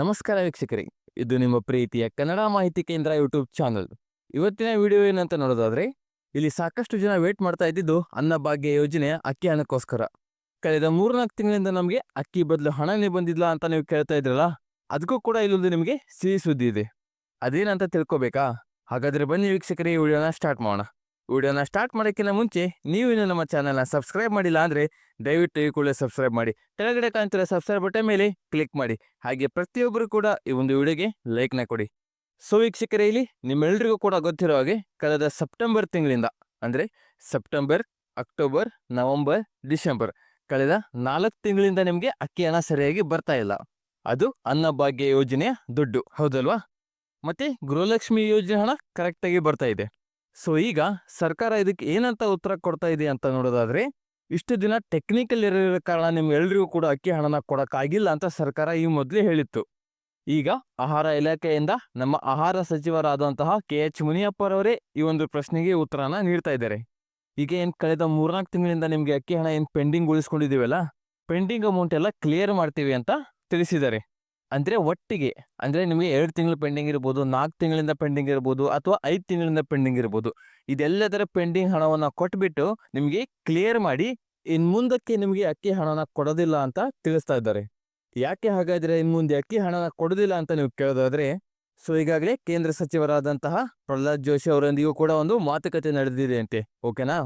ನಮಸ್ಕಾರ ವೀಕ್ಷಕರೇ, ಇದು ನಿಮ್ಮ ಪ್ರೀತಿಯ ಕನ್ನಡ ಮಾಹಿತಿ ಕೇಂದ್ರ ಯೂಟ್ಯೂಬ್ ಚಾನಲ್. ಇವತ್ತಿನ ವಿಡಿಯೋ ಏನಂತ ನೋಡೋದಾದ್ರೆ, ಇಲ್ಲಿ ಸಾಕಷ್ಟು ಜನ ವೇಟ್ ಮಾಡ್ತಾ ಇದ್ದಿದ್ದು ಅನ್ನಭಾಗ್ಯ ಯೋಜನೆ ಅಕ್ಕಿ ಹಣಕ್ಕೋಸ್ಕರ. ಕಳೆದ ಮೂರ್ನಾಲ್ಕು ತಿಂಗಳಿಂದ ನಮಗೆ ಅಕ್ಕಿ ಬದಲು ಹಣನೇ ಬಂದಿಲ್ಲ ಅಂತ ನೀವು ಕೇಳ್ತಾ ಇದ್ರಲ್ಲ ಅದಕ್ಕೂ ಕೂಡ ಇಲ್ಲೊಂದು ನಿಮಗೆ ಸಿಹಿ ಸುದ್ದಿ ಇದೆ. ಅದೇನಂತ ತಿಳ್ಕೊಬೇಕಾ? ಹಾಗಾದ್ರೆ ಬನ್ನಿ ವೀಕ್ಷಕರೇ ವಿಡಿಯೋನ ಸ್ಟಾರ್ಟ್ ಮಾಡೋಣ. ವಿಡಿಯೋನ ಸ್ಟಾರ್ಟ್ ಮಾಡೋಕ್ಕಿಂತ ಮುಂಚೆ ನೀವು ನಮ್ಮ ನಮ್ಮ ಚಾನಲ್ನ ಸಬ್ಸ್ಕ್ರೈಬ್ ಮಾಡಿಲ್ಲ ಅಂದರೆ ದಯವಿಟ್ಟು ಈ ಕೂಡಲೇ ಸಬ್ಸ್ಕ್ರೈಬ್ ಮಾಡಿ. ಕೆಳಗಡೆ ಕಾಣ್ತಿರೋ ಸಬ್ಸ್ಕ್ರೈಬ್ ಬಟನ್ ಮೇಲೆ ಕ್ಲಿಕ್ ಮಾಡಿ. ಹಾಗೆ ಪ್ರತಿಯೊಬ್ಬರು ಕೂಡ ಈ ಒಂದು ವಿಡಿಯೋಗೆ ಲೈಕ್ನ ಕೊಡಿ. ಸೊ ವೀಕ್ಷಕರೇ, ಇಲ್ಲಿ ನಿಮ್ಮೆಲ್ಲರಿಗೂ ಕೂಡ ಗೊತ್ತಿರೋ ಹಾಗೆ ಕಳೆದ ಸೆಪ್ಟೆಂಬರ್ ತಿಂಗಳಿಂದ ಅಂದರೆ ಸೆಪ್ಟೆಂಬರ್, ಅಕ್ಟೋಬರ್, ನವೆಂಬರ್, ಡಿಸೆಂಬರ್ ಕಳೆದ ನಾಲ್ಕು ತಿಂಗಳಿಂದ ನಿಮಗೆ ಅಕ್ಕಿ ಹಣ ಸರಿಯಾಗಿ ಬರ್ತಾ ಇಲ್ಲ. ಅದು ಅನ್ನಭಾಗ್ಯ ಯೋಜನೆಯ ದುಡ್ಡು. ಹೌದಲ್ವಾ? ಮತ್ತೆ ಗೃಹಲಕ್ಷ್ಮಿ ಯೋಜನೆ ಹಣ ಕರೆಕ್ಟಾಗಿ ಬರ್ತಾ ಇದೆ. ಸೊ, ಈಗ ಸರ್ಕಾರ ಇದಕ್ಕೆ ಏನಂತ ಉತ್ತರ ಕೊಡ್ತಾ ಇದೆ ಅಂತ ನೋಡೋದಾದ್ರೆ, ಇಷ್ಟು ದಿನ ಟೆಕ್ನಿಕಲ್ ಇರೋ ಕಾರಣ ನಿಮ್ಗೆಲ್ರಿಗೂ ಕೂಡ ಅಕ್ಕಿ ಹಣನ ಕೊಡೋಕ್ಕಾಗಿಲ್ಲ ಅಂತ ಸರ್ಕಾರ ಈ ಮೊದಲೇ ಹೇಳಿತ್ತು. ಈಗ ಆಹಾರ ಇಲಾಖೆಯಿಂದ ನಮ್ಮ ಆಹಾರ ಸಚಿವರಾದಂತಹ ಕೆ ಎಚ್ ಮುನಿಯಪ್ಪರವರೇ ಈ ಒಂದು ಪ್ರಶ್ನೆಗೆ ಉತ್ತರನ ನೀಡ್ತಾ ಇದ್ದಾರೆ. ಈಗ ಏನು ಕಳೆದ ಮೂರ್ನಾಲ್ಕು ತಿಂಗಳಿಂದ ನಿಮಗೆ ಅಕ್ಕಿ ಹಣ ಏನು ಪೆಂಡಿಂಗ್ ಉಳಿಸ್ಕೊಂಡಿದ್ದೀವಲ್ಲ ಪೆಂಡಿಂಗ್ ಅಮೌಂಟ್ ಎಲ್ಲ ಕ್ಲಿಯರ್ ಮಾಡ್ತೀವಿ ಅಂತ ತಿಳಿಸಿದ್ದಾರೆ. ಅಂದರೆ ಒಟ್ಟಿಗೆ, ಅಂದರೆ ನಿಮಗೆ ಎರಡು ತಿಂಗಳು ಪೆಂಡಿಂಗ್ ಇರ್ಬೋದು, ನಾಲ್ಕು ತಿಂಗಳಿಂದ ಪೆಂಡಿಂಗ್ ಇರ್ಬೋದು, ಅಥವಾ ಐದು ತಿಂಗಳಿಂದ ಪೆಂಡಿಂಗ್ ಇರ್ಬೋದು. ಇದೆಲ್ಲದರ ಪೆಂಡಿಂಗ್ ಹಣವನ್ನು ಕೊಟ್ಬಿಟ್ಟು ನಿಮಗೆ ಕ್ಲಿಯರ್ ಮಾಡಿ ಇನ್ನು ಮುಂದಕ್ಕೆ ನಿಮಗೆ ಅಕ್ಕಿ ಹಣನ ಕೊಡೋದಿಲ್ಲ ಅಂತ ತಿಳಿಸ್ತಾ ಇದ್ದಾರೆ. ಯಾಕೆ ಹಾಗಾದ್ರೆ ಇನ್ನು ಮುಂದೆ ಅಕ್ಕಿ ಹಣನ ಕೊಡೋದಿಲ್ಲ ಅಂತ ನೀವು ಕೇಳೋದಾದ್ರೆ, ಸೊ ಈಗಾಗಲೇ ಕೇಂದ್ರ ಸಚಿವರಾದಂತಹ ಪ್ರಹ್ಲಾದ್ ಜೋಶಿ ಅವರೊಂದಿಗೂ ಕೂಡ ಒಂದು ಮಾತುಕತೆ ನಡೆದಿದೆ ಅಂತೆ, ಓಕೆನಾ?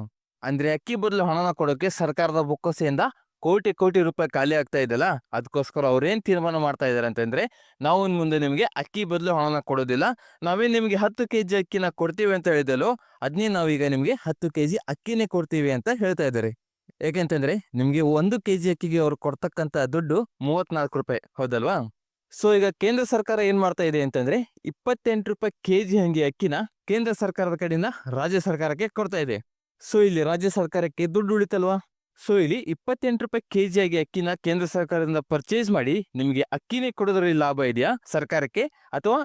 ಅಂದ್ರೆ ಅಕ್ಕಿ ಬದಲು ಹಣನ ಕೊಡೋಕೆ ಸರ್ಕಾರದ ಬೊಕ್ಕಸೆಯಿಂದ ಕೋಟಿ ಕೋಟಿ ರೂಪಾಯಿ ಖಾಲಿ ಆಗ್ತಾ ಇದೆಯಲ್ಲ, ಅದಕ್ಕೋಸ್ಕರ ಅವ್ರೇನು ತೀರ್ಮಾನ ಮಾಡ್ತಾ ಇದ್ದಾರೆ ಅಂತಂದ್ರೆ, ನಾವು ಮುಂದೆ ನಿಮಗೆ ಅಕ್ಕಿ ಬದಲು ಹಣನ ಕೊಡೋದಿಲ್ಲ. ನಾವೇ ನಿಮಗೆ ಹತ್ತು ಕೆ ಜಿ ಅಕ್ಕಿನ ಕೊಡ್ತೀವಿ ಅಂತ ಹೇಳಿದಲ್ಲೋ ಅದನ್ನೇ ನಾವೀಗ ನಿಮಗೆ ಹತ್ತು ಕೆ ಜಿ ಅಕ್ಕಿನೇ ಕೊಡ್ತೀವಿ ಅಂತ ಹೇಳ್ತಾ ಇದ್ದಾರೆ ಏಕೆಂತಂದರೆ ನಿಮಗೆ ಒಂದು ಕೆ ಜಿ ಅಕ್ಕಿಗೆ ಅವ್ರು ಕೊಡ್ತಕ್ಕಂಥ ದುಡ್ಡು ಮೂವತ್ನಾಲ್ಕು ರೂಪಾಯಿ, ಹೌದಲ್ವಾ? ಸೊ, ಈಗ ಕೇಂದ್ರ ಸರ್ಕಾರ ಏನು ಮಾಡ್ತಾ ಇದೆ ಅಂತಂದ್ರೆ, ಇಪ್ಪತ್ತೆಂಟು ರೂಪಾಯಿ ಕೆ ಜಿ ಹಂಗೆ ಅಕ್ಕಿನ ಕೇಂದ್ರ ಸರ್ಕಾರದ ಕಡೆಯಿಂದ ರಾಜ್ಯ ಸರ್ಕಾರಕ್ಕೆ ಕೊಡ್ತಾ ಇದೆ. ಸೊ, ಇಲ್ಲಿ ರಾಜ್ಯ ಸರ್ಕಾರಕ್ಕೆ ದುಡ್ಡು ಉಳಿತಲ್ವಾ? ಸೊ, ಇಲ್ಲಿ ಇಪ್ಪತ್ತೆಂಟು ರೂಪಾಯಿ ಕೆ ಜಿ ಆಗಿ ಅಕ್ಕಿನ ಕೇಂದ್ರ ಸರ್ಕಾರದಿಂದ ಪರ್ಚೇಸ್ ಮಾಡಿ ನಿಮಗೆ ಅಕ್ಕಿನೇ ಕೊಡೋದ್ರಲ್ಲಿ ಲಾಭ ಇದೆಯಾ? ಸರ್ಕಾರಕ್ಕೆ? ಅಥವಾ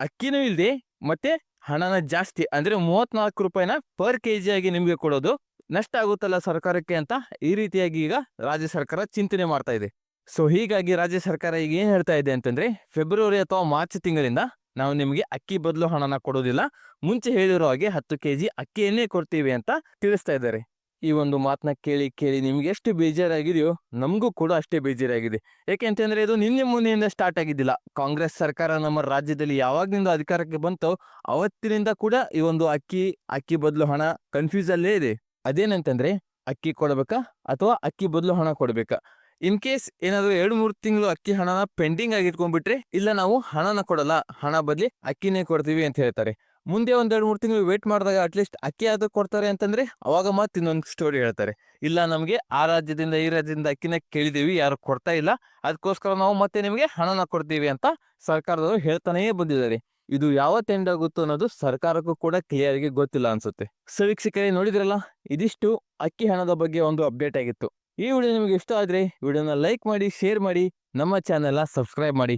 ಅಕ್ಕಿನೂ ಇಲ್ಲದೆ ಮತ್ತೆ ಹಣನ ಜಾಸ್ತಿ, ಅಂದ್ರೆ ಮೂವತ್ನಾಲ್ಕು ರೂಪಾಯಿನ ಪರ್ ಕೆ ಆಗಿ ನಿಮಗೆ ಕೊಡೋದು ನಷ್ಟ ಆಗುತ್ತಲ್ಲ ಸರ್ಕಾರಕ್ಕೆ ಅಂತ ಈ ರೀತಿಯಾಗಿ ಈಗ ರಾಜ್ಯ ಸರ್ಕಾರ ಚಿಂತನೆ ಮಾಡ್ತಾ ಇದೆ. ಸೊ, ಹೀಗಾಗಿ ರಾಜ್ಯ ಸರ್ಕಾರ ಈಗ ಏನ್ ಹೇಳ್ತಾ ಇದೆ ಅಂತಂದ್ರೆ ಫೆಬ್ರವರಿ ಅಥವಾ ಮಾರ್ಚ್ ತಿಂಗಳಿಂದ ನಾವು ನಿಮಗೆ ಅಕ್ಕಿ ಬದಲು ಹಣನ ಕೊಡೋದಿಲ್ಲ. ಮುಂಚೆ ಹೇಳಿರೋ ಹಾಗೆ ಹತ್ತು ಕೆ ಜಿ ಅಕ್ಕಿಯನ್ನೇ ಕೊಡ್ತೀವಿ ಅಂತ ತಿಳಿಸ್ತಾ ಇದ್ದಾರೆ. ಈ ಒಂದು ಮಾತನ್ನ ಕೇಳಿ ಕೇಳಿ ನಿಮ್ಗೆ ಎಷ್ಟು ಬೇಜಾರಾಗಿದೆಯೋ ನಮಗೂ ಕೂಡ ಅಷ್ಟೇ ಬೇಜಾರಾಗಿದೆ. ಯಾಕೆ ಅಂತಂದ್ರೆ ಇದು ನಿನ್ನೆ ಮೊನ್ನೆಯಿಂದ ಸ್ಟಾರ್ಟ್ ಆಗಿದ್ದಿಲ್ಲ. ಕಾಂಗ್ರೆಸ್ ಸರ್ಕಾರ ನಮ್ಮ ರಾಜ್ಯದಲ್ಲಿ ಯಾವಾಗಿನಿಂದ ಅಧಿಕಾರಕ್ಕೆ ಬಂತೋ ಅವತ್ತಿನಿಂದ ಕೂಡ ಈ ಒಂದು ಅಕ್ಕಿ ಅಕ್ಕಿ ಬದಲು ಹಣ ಕನ್ಫ್ಯೂಸ್ ಅಲ್ಲೇ ಇದೆ. ಅದೇನಂತಂದ್ರೆ ಅಕ್ಕಿ ಕೊಡಬೇಕಾ ಅಥವಾ ಅಕ್ಕಿ ಬದಲು ಹಣ ಕೊಡಬೇಕಾ? ಇನ್ ಕೇಸ್ ಏನಾದರೂ ಎರಡು, ಮೂರು ತಿಂಗಳು ಅಕ್ಕಿ ಹಣನ ಪೆಂಡಿಂಗ್ ಆಗಿ ಇಟ್ಕೊಂಡ್ಬಿಟ್ರೆ ಇಲ್ಲ ನಾವು ಹಣನ ಕೊಡಲ್ಲ. ಹಣ ಬದಲಿ ಅಕ್ಕಿನೇ ಕೊಡ್ತೀವಿ ಅಂತ ಹೇಳ್ತಾರೆ. ಮುಂದೆ ಒಂದೆರಡು ಮೂರು ತಿಂಗಳು ವೇಟ್ ಮಾಡಿದಾಗ ಅಟ್ಲೀಸ್ಟ್ ಅಕ್ಕಿ ಅದು ಕೊಡ್ತಾರೆ ಅಂತಂದ್ರೆ ಅವಾಗ ಮತ್ತೆ ಇನ್ನೊಂದು ಸ್ಟೋರಿ ಹೇಳ್ತಾರೆ. ಇಲ್ಲ ನಮಗೆ ಆ ರಾಜ್ಯದಿಂದ ಈ ರಾಜ್ಯದಿಂದ ಅಕ್ಕಿನ ಕೇಳಿದೀವಿ, ಯಾರು ಕೊಡ್ತಾ ಇಲ್ಲ. ಅದಕ್ಕೋಸ್ಕರ ನಾವು ಮತ್ತೆ ನಿಮಗೆ ಹಣನ ಕೊಡ್ತೀವಿ ಅಂತ ಸರ್ಕಾರದವರು ಹೇಳ್ತಾನೇ ಬಂದಿದ್ದಾರೆ. ಇದು ಯಾವ ಎಂಡ್ ಆಗುತ್ತೋ ಅನ್ನೋದು ಸರ್ಕಾರಕ್ಕೂ ಕೂಡ ಕ್ಲಿಯರ್ ಆಗಿ ಗೊತ್ತಿಲ್ಲ ಅನ್ಸುತ್ತೆ. ಸವೀಕ್ಷಕರೇ ವೀಕ್ಷಕರೇ, ನೋಡಿದ್ರಲ್ಲ? ಇದಿಷ್ಟು ಅಕ್ಕಿ ಹಣದ ಬಗ್ಗೆ ಒಂದು ಅಪ್ಡೇಟ್ ಆಗಿತ್ತು. ಈ ವಿಡಿಯೋ ನಿಮಗೆ ಇಷ್ಟ ಆದ್ರೆ ವಿಡಿಯೋನ ಲೈಕ್ ಮಾಡಿ ಶೇರ್ ಮಾಡಿ, ನಮ್ಮ ಚಾನೆಲ್ನ ಸಬ್ಸ್ಕ್ರೈಬ್ ಮಾಡಿ.